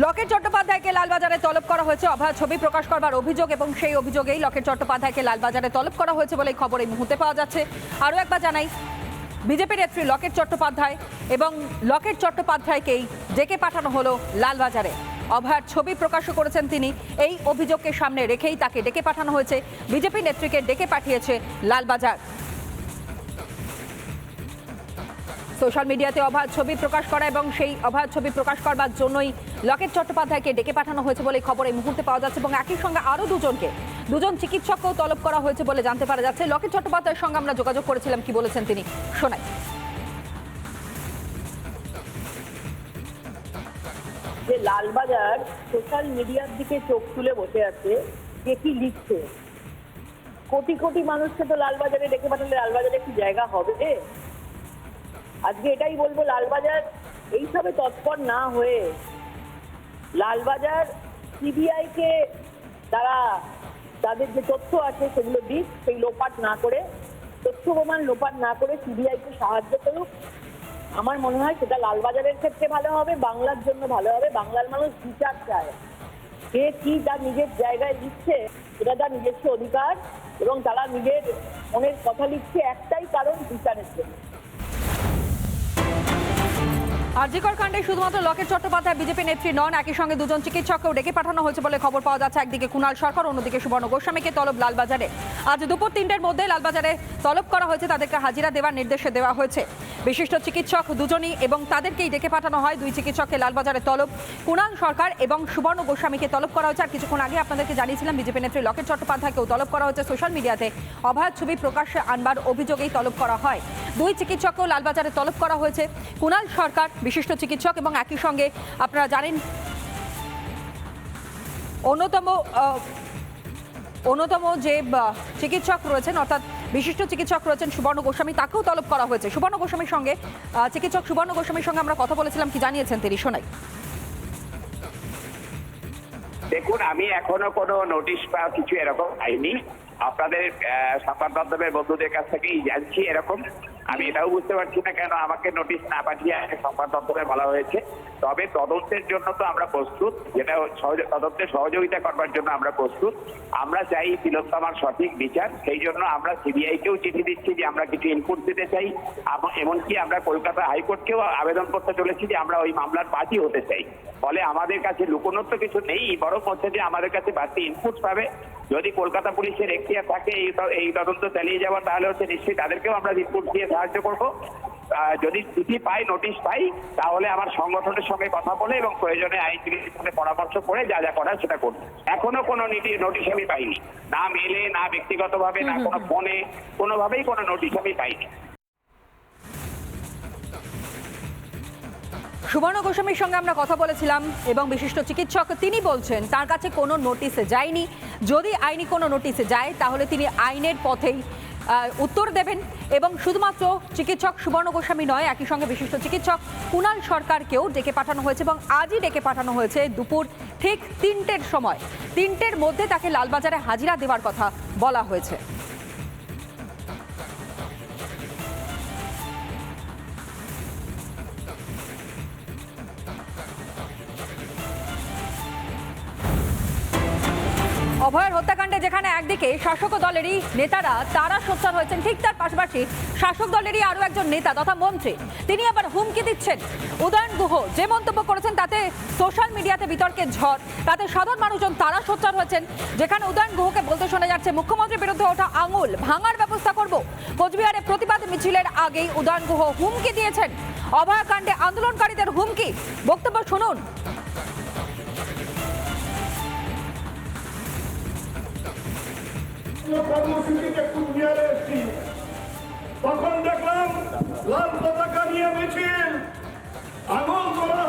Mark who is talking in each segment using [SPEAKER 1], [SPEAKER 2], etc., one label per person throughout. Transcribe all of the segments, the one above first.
[SPEAKER 1] লকেট চট্টোপাধ্যায়কে লালবাজারে তলব করা হয়েছে। অভয় ছবি প্রকাশ করবার অভিযোগ এবং সেই অভিযোগেই লকেট চট্টোপাধ্যায়কে লালবাজারে তলব করা হয়েছে বলে এই খবর এই মুহূর্তে পাওয়া যাচ্ছে। আরও একবার জানাই, বিজেপি নেত্রী লকেট চট্টোপাধ্যায় এবং লকেট চট্টোপাধ্যায়কেই ডেকে পাঠানো হলো লালবাজারে। অভয়ার ছবি প্রকাশ করেছেন তিনি। এই অভিযোগকে সামনে রেখেই তাকে ডেকে পাঠানো হয়েছে। বিজেপি নেত্রীকে ডেকে পাঠিয়েছে লালবাজার। সোশ্যাল মিডিয়াতে অবাধ ছবি প্রকাশ করা এবং সেই অবাধ ছবি প্রকাশ করবার জন্যই লকেট চট্টোপাধ্যায়কে ডেকে পাঠানো হয়েছে বলে খবর এই মুহূর্তে পাওয়া যাচ্ছে এবং একই সঙ্গে আরও দুজনকে, দুজন চিকিৎসককেও তলব করা হয়েছে বলে জানতে পারা যাচ্ছে। লকেট চট্টোপাধ্যায়ের সঙ্গে আমরা যোগাযোগ করেছিলাম, কি বলেছেন তিনি? শোনাই।
[SPEAKER 2] যে লালবাজার সোশ্যাল মিডিয়ার দিকে চোখ তুলে বসে আছে কে কি লিখছে? কোটি কোটি মানুষকে তো লালবাজারে ডেকে পাঠালে লালবাজারে কি জায়গা হবে? আজকে এটাই বলব, লালবাজার এইসবে তৎপর না হয়ে লালবাজার সিবিআই কে তারা তাদের যে তথ্য আছে সেগুলো দিক, সেই লোপাট না করে, তথ্য প্রমাণ লোপাট না করে সিবিআই কে সাহায্য করুক। আমার মনে হয় সেটা লালবাজারের ক্ষেত্রে ভালো হবে, বাংলার জন্য ভালো হবে। বাংলার মানুষ বিচার চায়। কে কি তার নিজের জায়গায় লিখছে সেটা তার নিজস্ব অধিকার এবং তারা নিজের মনের কথা লিখছে, একটাই কারণ বিচারের জন্য।
[SPEAKER 1] আরজিকর কাণ্ডে শুধুমাত্র লকেট চট্টোপাধ্যায় বিজেপি নেত্রী নন, একই সঙ্গে দুজন চিকিৎসককেও ডেকে পাঠানো হয়েছে বলে খবর পাওয়া যাচ্ছে। একদিকে কুণাল সরকার, অন্যদিকে সুবর্ণ গোস্বামীকে তলব লালবাজারে। আজ দুপুর তিনটের মধ্যে লালবাজারে তলব করা হয়েছে, তাদেরকে হাজিরা দেওয়ার নির্দেশে দেওয়া হয়েছে। বিশিষ্ট চিকিৎসক দুজনই এবং তাদেরকেই ডেকে পাঠানো হয়। দুই চিকিৎসককে লালবাজারে তলব। কুণাল সরকার এবং সুবর্ণ গোস্বামীকে তলব করা হয়েছে। আর কিছুক্ষণ আগে আপনাদেরকে জানিয়েছিলাম, বিজেপি নেত্রী লকেট চট্টোপাধ্যায়কেও তলব করা হয়েছে সোশ্যাল মিডিয়াতে। অভয়ার ছবি প্রকাশ্যে আনবার অভিযোগেই তলব করা হয়। দুই চিকিৎসককেও লালবাজারে তলব করা হয়েছে। কুণাল সরকার, বিশিষ্ট চিকিৎসক এবং একই সঙ্গে আপনারা জানেন, অন্যতম অন্যতম যে চিকিৎসক রয়েছেন, অর্থাৎ বিশিষ্ট চিকিৎসক রয়েছেন সুবর্ণ গোস্বামী, তাকেও তলব করা হয়েছে। সুবর্ণ গোস্বামীর সঙ্গে চিকিৎসক সুবর্ণ গোস্বামীর সঙ্গে আমরা কথা বলেছিলাম, কি জানিয়েছেন তিনি? শোনাই।
[SPEAKER 3] দেখুন, আমি এখনও কোনো নোটিশ বা কিছু এরকম পাইনি। আপনাদের সংবাদ মাধ্যমের বন্ধুদের কাছ থেকেই জানছি এরকম। আমি এটাও বুঝতে পারছি না কেন আমাকে নোটিশ না পাঠিয়ে সংবাদ মাধ্যমে বলা হয়েছে। তবে তদন্তের জন্য তো আমরা প্রস্তুত, যেটা সহজ- তদন্তে সহযোগিতা করবার জন্য আমরা প্রস্তুত। আমরা চাই তিলোত্তমার সঠিক বিচার, সেই জন্য আমরা সিবিআই কেও চিঠি দিচ্ছি যে আমরা কিছু ইনপুট দিতে চাই। এমনকি আমরা কলকাতা হাইকোর্টকেও আবেদন করতে চলেছি যে আমরা ওই মামলার বাদী হতে চাই। ফলে আমাদের কাছে লুকোনোর তো কিছু নেই, বরং হচ্ছে যে আমাদের কাছে বাড়তি ইনপুট পাবে। যদি কলকাতা পুলিশের এখতিয়ার থাকে, এই তদন্ত চালিয়ে যাওয়ার তাহলে হচ্ছে নিশ্চয়ই তাদেরকেও আমরা ইনপুট দিয়ে সাহায্য করব। যদি চিঠি পাই নোটিশ পাই তাহলে আমার সংগঠনের সঙ্গে কথা বলে এবং প্রয়োজনে আইনজীবীর সাথে পরামর্শ করে যা যা করার সেটা করব। এখনও কোনো নীতি- নোটিশ আমি পাইনি। না মেলে না ব্যক্তিগতভাবে না কোনো ফোনে কোনোভাবেই কোনো নোটিশ আমি পাইনি।
[SPEAKER 1] সুবর্ণ গোস্বামীর সঙ্গে আমরা কথা বলেছিলাম এবং বিশিষ্ট চিকিৎসক তিনি বলছেন তার কাছে কোনো নোটিশে যায়নি। যদি আইনি কোনো নোটিশে যায় তাহলে তিনি আইনের পথেই উত্তর দেবেন এবং শুধুমাত্র চিকিৎসক সুবর্ণ গোস্বামী নয়, একই সঙ্গে বিশিষ্ট চিকিৎসক কুনাল সরকারকেও ডেকে পাঠানো হয়েছে এবং আজই ডেকে পাঠানো হয়েছে দুপুর ঠিক তিনটের সময়। তিনটের মধ্যে তাকে লালবাজারে হাজিরা দেওয়ার কথা বলা হয়েছে। অভয়ের হত্যাকাণ্ডে যেখানে একদিকে শাসক দলেরই নেতারা তারা সোচ্চার হয়েছেন, ঠিক তার পাশাপাশি শাসক দলেরই আরও একজন নেতা তথা মন্ত্রী। তিনি আবার হুমকি দিচ্ছেন। উদয়ন গুহ যে মন্তব্য করেছেন, তাতে সোশ্যাল মিডিয়াতে বিতর্কের ঝড়, তাতে সাধারণ মানুষজন তারা সোচ্চার হয়েছেন। যেখানে উদয়ন গুহকে বলতে শোনা যাচ্ছে, মুখ্যমন্ত্রীর বিরুদ্ধে ওঠা আঙুল ভাঙার ব্যবস্থা করব। কোচবিহারে প্রতিবাদ মিছিলের আগেই উদয়ন গুহ হুমকি দিয়েছেন। অভয়াকাণ্ডে আন্দোলনকারীদের হুমকি। বক্তব্য শুনুন।
[SPEAKER 4] কর্মসূচিতে কুচবিহারে এসছি। তখন দেখলাম লাল পতাকা নিয়ে মিছিল। আঙুল করা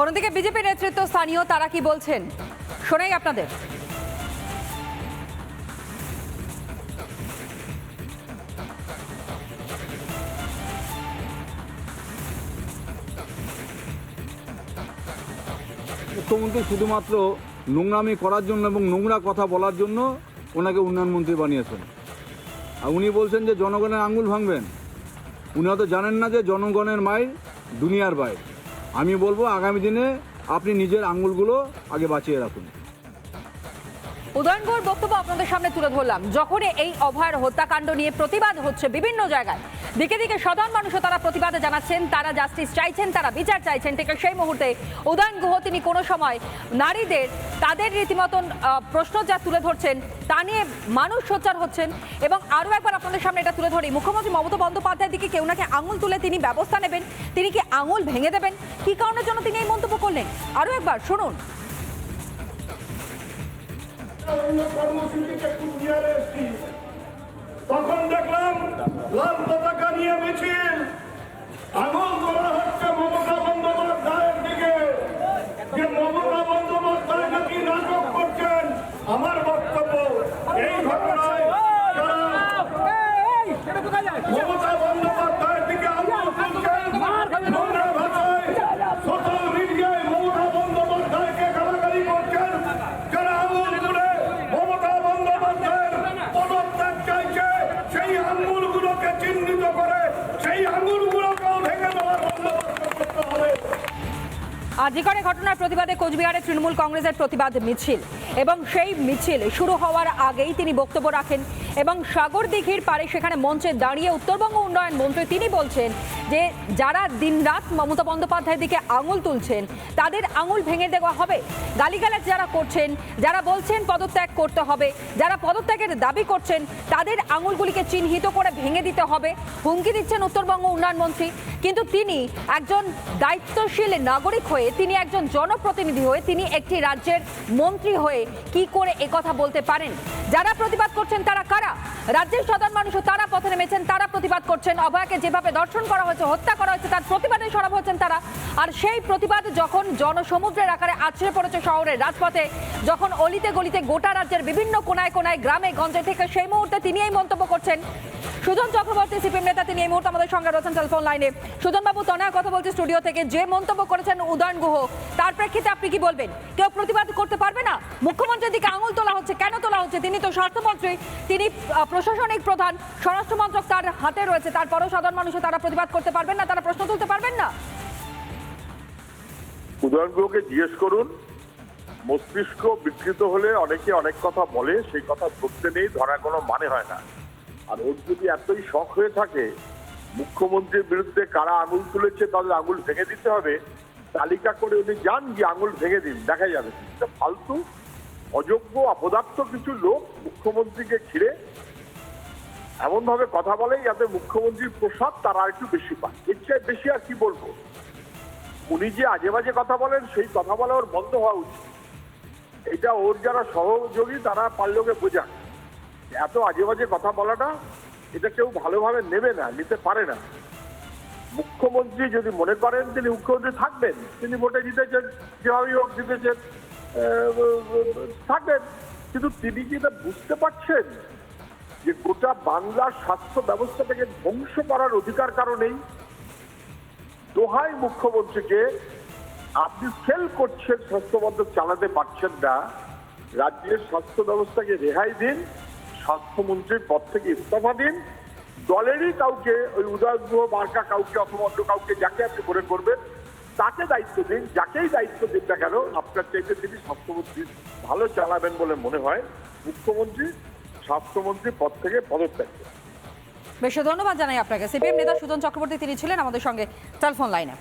[SPEAKER 1] অন্যদিকে বিজেপি নেতৃত্ব স্থানীয় তারা কি বলছেন? শোনাই আপনাদের।
[SPEAKER 5] মুখ্যমন্ত্রী শুধুমাত্র নোংরামি করার জন্য এবং নোংরা কথা বলার জন্য ওনাকে উন্নয়ন মন্ত্রী বানিয়েছেন। আর উনি বলছেন যে জনগণের আঙ্গুল ভাঙবেন। উনি হয়তো জানেন না যে জনগণের মায়ের দুনিয়ার বাইর। আমি বলব আগামী দিনে আপনি নিজের আঙুলগুলো আগে বাঁচিয়ে রাখুন।
[SPEAKER 1] উদয়নগর বক্তব্য আপনাদের সামনে তুলে ধরলাম। যখনই এই অভয়ার হত্যাকাণ্ড নিয়ে প্রতিবাদ হচ্ছে বিভিন্ন জায়গায়, দিকে দিকে সাধারণ মানুষও তারা প্রতিবাদে জানাচ্ছেন, তারা জাস্টিস চাইছেন, তারা বিচার চাইছেন, ঠিক সেই মুহূর্তে উদয়ন গুহ তিনি কোনো সময় নারীদের, তাদের রীতিমতন প্রশ্ন যা তুলে ধরছেন তা নিয়ে মানুষ সোচ্চার হচ্ছেন। এবং আরও একবার আপনাদের সামনে এটা তুলে ধরি, মুখ্যমন্ত্রী মমতা বন্দ্যোপাধ্যায়ের দিকে কেউ নাকি আঙুল তুলে তিনি ব্যবস্থা নেবেন, তিনি কি আঙুল ভেঙে দেবেন? কি কারণের জন্য তিনি এই মন্তব্য করলেন? আরও একবার শুনুন।
[SPEAKER 4] অন্য কর্মসূচিতে কুচবিহারে তখন দেখলাম লাল পতাকা নিয়ে মিছিল। আঙুল করা হচ্ছে মমতা বন্দ্যোপাধ্যায়ের দিকে যে মমতা বন্দ্যোপাধ্যায় নাকি নাটক করছেন আমার বক্তব্য এই ঘটনায় যারা মমতা বন্দ্যোপাধ্যায়ের দিকে আঙুল তুলছেন নোংরা ভাষায় সোশ্যাল মিডিয়ায় মমতা বন্দ্যোপাধ্যায়কে গালাগালি করছেন যারা আঙুল তুলে মমতা বন্দ্যোপাধ্যায়ের পদত্যাগ চাইছে সেই আঙুলগুলোকে চিহ্নিত করে সেই আঙুলগুলোকেও ভেঙে দেওয়ার বন্দোবস্ত করতে হবে
[SPEAKER 1] আজিকরে ঘটনার প্রতিবাদে কোচবিহারে তৃণমূল কংগ্রেসের প্রতিবাদ মিছিল। এবং সেই মিছিল শুরু হওয়ার আগেই তিনি বক্তব্য রাখেন এবং সাগর দিঘির পারে সেখানে মঞ্চে দাঁড়িয়ে উত্তরবঙ্গ উন্নয়ন মন্ত্রী তিনি বলছেন যে, যারা দিনরাত মমতা বন্দ্যোপাধ্যায়ের দিকে আঙুল তুলছেন, তাদের আঙুল ভেঙে দেওয়া হবে। গালিগালাজ যারা করছেন, যারা বলছেন পদত্যাগ করতে হবে, যারা পদত্যাগের দাবি করছেন, তাদের আঙুলগুলিকে চিহ্নিত করে ভেঙে দিতে হবে। হুমকি দিচ্ছেন উত্তরবঙ্গ উন্নয়ন মন্ত্রী। কিন্তু তিনি একজন দায়িত্বশীল নাগরিক হয়ে, তিনি একজন জনপ্রতিনিধি হয়ে, তিনি একটি রাজ্যের মন্ত্রী হয়ে কি করে একথা বলতে পারেন? যারা প্রতিবাদ করছেন তারা কারা? রাজ্যের সাধারণ মানুষও তারা পথে নেমেছেন, তারা প্রতিবাদ করছেন। অভয়াকে যেভাবে দর্শন করা হয়েছে, হত্যা করা হয়েছে, তার প্রতিবাদে সরব হচ্ছেন তারা। আর সেই প্রতিবাদ যখন জনসমুদ্রের আকারে আছড়ে পড়েছে শহরের রাজপথে, যখন অলিতে গলিতে গোটা রাজ্যের বিভিন্ন কোনায় কোনায়, গ্রামে, গঞ্জে থেকে সেই মুহূর্তে তিনি এই মন্তব্য করছেন সুজন চক্রবর্তী, সিপিএম নেতা, তিনি এই মুহূর্তে আমাদের সঙ্গে রয়েছেন টেলিফোন লাইনে সুজন বাবু তনয়া কথা বলছে স্টুডিও থেকে। যে মন্তব্য করেছেন উদয়ন গুহ, তার প্রেক্ষিতে আপনি কি বলবেন? কেউ প্রতিবাদ করতে পারবে না? মুখ্যমন্ত্রীর দিকে আঙুল তোলা হচ্ছে, কেন তোলা হচ্ছে? তিনি তো স্বাস্থ্যমন্ত্রী তিনি প্রশাসনিক প্রধান, স্বরাষ্ট্র মন্ত্রক তার হাতে রয়েছে, তারপরেও সাধারণ মানুষও তারা প্রতিবাদ করতে পারবেন না, তারা প্রশ্ন তুলতে পারবেন না?
[SPEAKER 6] উদয়নগুলোকে জিজ্ঞেস করুন, মস্তিষ্ক বিকৃত হলে অনেকে অনেক কথা বলে, সেই কথা ধরতে নেই, ধরার কোনো মানে হয় না। আর ওর যদি এতই শখ হয়ে থাকে, মুখ্যমন্ত্রীর বিরুদ্ধে কারা আঙুল তুলেছে, তাদের আঙুল ভেঙে দিতে হবে, তালিকা করে উনি যান, গিয়ে আঙুল ভেঙে দিন, দেখা যাবে। এটা ফালতু, অযোগ্য, অপদার্থ কিছু লোক মুখ্যমন্ত্রীকে ঘিরে এমন ভাবে কথা বলে যাতে মুখ্যমন্ত্রীর প্রসাদ তারা একটু বেশি পায়। এর চেয়ে বেশি আর কি বলব? উনি যে আজে বাজে কথা বলেন, সেই কথা বলা ওর বন্ধ হওয়া উচিত। এটা ওর যারা সহযোগী, তারা পারলোকে বোঝান এত আজে বাজে কথা বলাটা, এটা কেউ ভালোভাবে নেবে না, নিতে পারে না। মুখ্যমন্ত্রী যদি মনে করেন তিনি মুখ্যমন্ত্রী থাকবেন, তিনি ভোটে জিতেছেন, যেভাবেই হোক জিতেছেন থাকবেন। কিন্তু তিনি কি এটা বুঝতে পারছেন যে গোটা বাংলার স্বাস্থ্য ব্যবস্থাটাকে ধ্বংস করার অধিকার কারণেই দোহাই মুখ্যমন্ত্রীকে আপনি ফেল করছেন স্বাস্থ্য মন্ত্রক চালাতে পারছেন না। রাজ্যের স্বাস্থ্য ব্যবস্থাকে রেহাই দিন স্বাস্থ্যমন্ত্রীর পদ থেকে ইস্তফা দিন। দলেরই কাউকে, ওই উদয়গ্রহ মার্কা কাউকে অথবা অন্য কাউকে যাকে আপনি মনে করবেন, তাকে দায়িত্ব দিন, যাকেই দায়িত্ব দিন না কেন, আপনার চাইতে তিনি স্বাস্থ্যমন্ত্রী ভালো চালাবেন বলে মনে হয়। মুখ্যমন্ত্রী, স্বাস্থ্যমন্ত্রী পদ থেকে পদত্যাগ।
[SPEAKER 1] বেশ, ধন্যবাদ জানাই আপনাকে। সিপিএম নেতা সুজন চক্রবর্তী তিনি ছিলেন আমাদের সঙ্গে টেলিফোন লাইনে।